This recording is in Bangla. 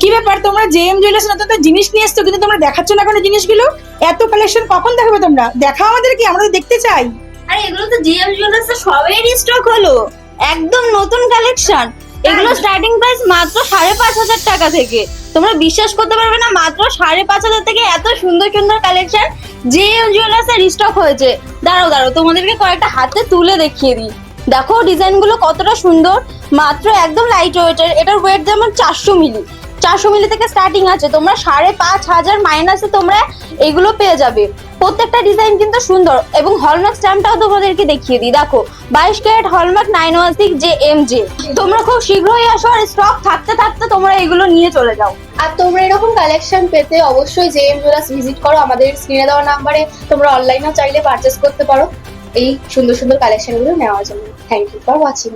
কি ব্যাপার? তোমরা জেএম জুয়েলার্স নতুন তো জিনিস নিয়ে এসছো কিন্তু তোমরা দেখাচ্ছ না কোনো জিনিসগুলো? এত কালেকশন কখন দেখাবে তোমরা? দেখাও আমাদের কি আমরা তো দেখতে চাই। আরে এগুলো তো জিএম জুয়েলার্স এর সবেরই স্টক হলো। একদম নতুন কালেকশন এগুলো স্টার্টিং প্রাইস মাত্র সাড়ে পাঁচ হাজার টাকা থেকে। তোমরা বিশ্বাস করতে পারবে না মাত্র সাড়ে পাঁচ হাজার থেকে এত সুন্দর সুন্দর কালেকশন জিএম জুয়েলার্স এর স্টক হয়েছে। দাঁড়াও দাঁড়াও তোমাদেরকে কয়েকটা হাতে তুলে দেখিয়ে দিই। দেখো ডিজাইনগুলো কতটা সুন্দর। মাত্র একদম লাইট ওয়েটের এটার ওয়েট যেমন চারশো মিলি। চারশো মিলি থেকে স্টার্টিং আছে। তোমরা সাড়ে পাঁচ হাজার মাইনাসে তোমরা এগুলো পেয়ে যাবে। প্রত্যেকটা ডিজাইন কিন্তু সুন্দর। এবং হলমার্ক স্ট্যাম্পটাও তোমাদেরকে দেখিয়ে দিই। দেখো, বাইশ carat hallmark nine one six J M J তোমরা খুব শীঘ্রই আসো আর স্টক থাকতে থাকতে তোমরা এগুলো নিয়ে চলে যাও। আর তোমরা এরকম কালেকশন পেতে অবশ্যই জেএম জুয়েলার্স ভিজিট করো। আমাদের স্ক্রিনে দেওয়া নাম্বারে তোমরা অনলাইনেও চাইলে পারচেস করতে পারো। এই সুন্দর সুন্দর কালেকশনগুলো নেওয়ার জন্য। Thank you for watching